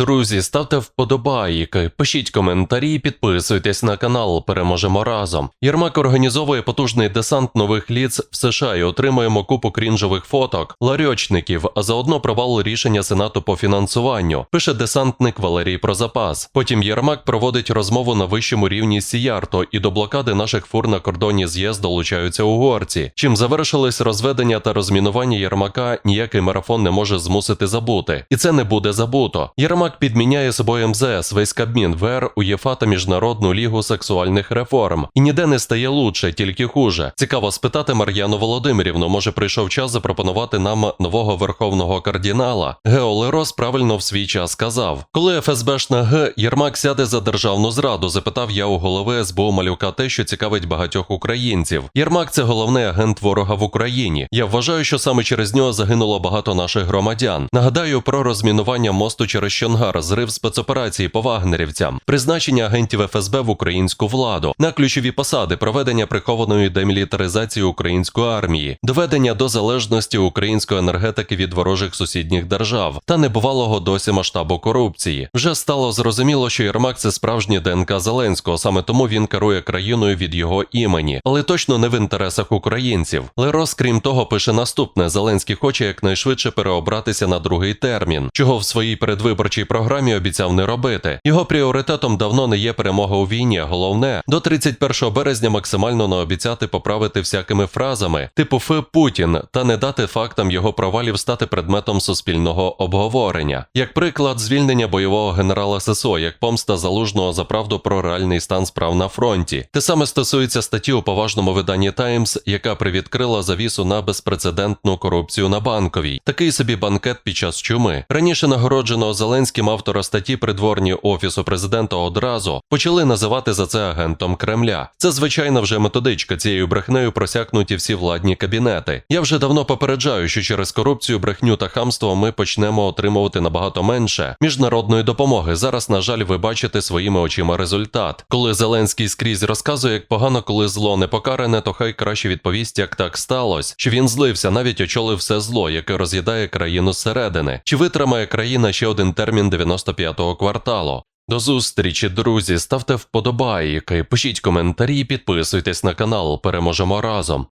Друзі, ставте вподобайки, пишіть коментарі, підписуйтесь на канал. Переможемо разом. Єрмак організовує потужний десант нових ліц в США і отримуємо купу крінжових фоток, ларьочників, а заодно провал рішення Сенату по фінансуванню. Пише десантник Валерій Прозапас. Потім Єрмак проводить розмову на вищому рівні Сіярто, і до блокади наших фур на кордоні з ЄС долучаються угорці. Чим завершились розведення та розмінування Єрмака, ніякий марафон не може змусити забути. І це не буде забуто. Єрмак підміняє собою МЗС, весь Кабмін, ВР, УЄФА та Міжнародну лігу сексуальних реформ. І ніде не стає лучше, тільки хуже. Цікаво спитати Мар'яну Володимирівну. Може, прийшов час запропонувати нам нового верховного кардинала. Гео Лерос правильно в свій час сказав. Коли ФСБшна Г Єрмак сяде за державну зраду, запитав я у голови СБУ Малюка те, що цікавить багатьох українців. Єрмак це головний агент ворога в Україні. Я вважаю, що саме через нього загинуло багато наших громадян. Нагадаю про розмінування мосту через Чонгар, зрив спецоперації по вагнерівцям, призначення агентів ФСБ в українську владу, на ключові посади, проведення прихованої демілітаризації української армії, доведення до залежності української енергетики від ворожих сусідніх держав та небувалого досі масштабу корупції. Вже стало зрозуміло, що Єрмак це справжнє ДНК Зеленського, саме тому він керує країною від його імені, але точно не в інтересах українців. Лерос, крім того, пише наступне: Зеленський хоче якнайшвидше переобратися на другий термін, чого в своїй передвиборчій програмі обіцяв не робити. Його пріоритетом давно не є перемога у війні, головне до 31 березня максимально наобіцяти поправити всякими фразами, типу Фи Путін, та не дати фактам його провалів стати предметом суспільного обговорення. Як приклад, звільнення бойового генерала ССО як помста залужного за правду про реальний стан справ на фронті. Те саме стосується статті у поважному виданні Таймс, яка привідкрила завісу на безпрецедентну корупцію на банковій. Такий собі банкет під час чуми. Раніше нагородженого Зеленським автора статті придворні офісу президента одразу почали називати за це агентом Кремля. Це звичайна вже методичка цією брехнею просякнуті всі владні кабінети. Я вже давно попереджаю, що через корупцію, брехню та хамство ми почнемо отримувати набагато менше міжнародної допомоги. Зараз, на жаль, ви бачите своїми очима результат. Коли Зеленський скрізь розказує, як погано, коли зло не покаране, то хай краще відповість, як так сталося, що він злився, навіть очолив все зло, яке роз'їдає країну зсередини. Чи витримає країна ще один термін 95-го кварталу? До зустрічі, друзі. Ставте вподобайки, пишіть коментарі, підписуйтесь на канал. Переможемо разом.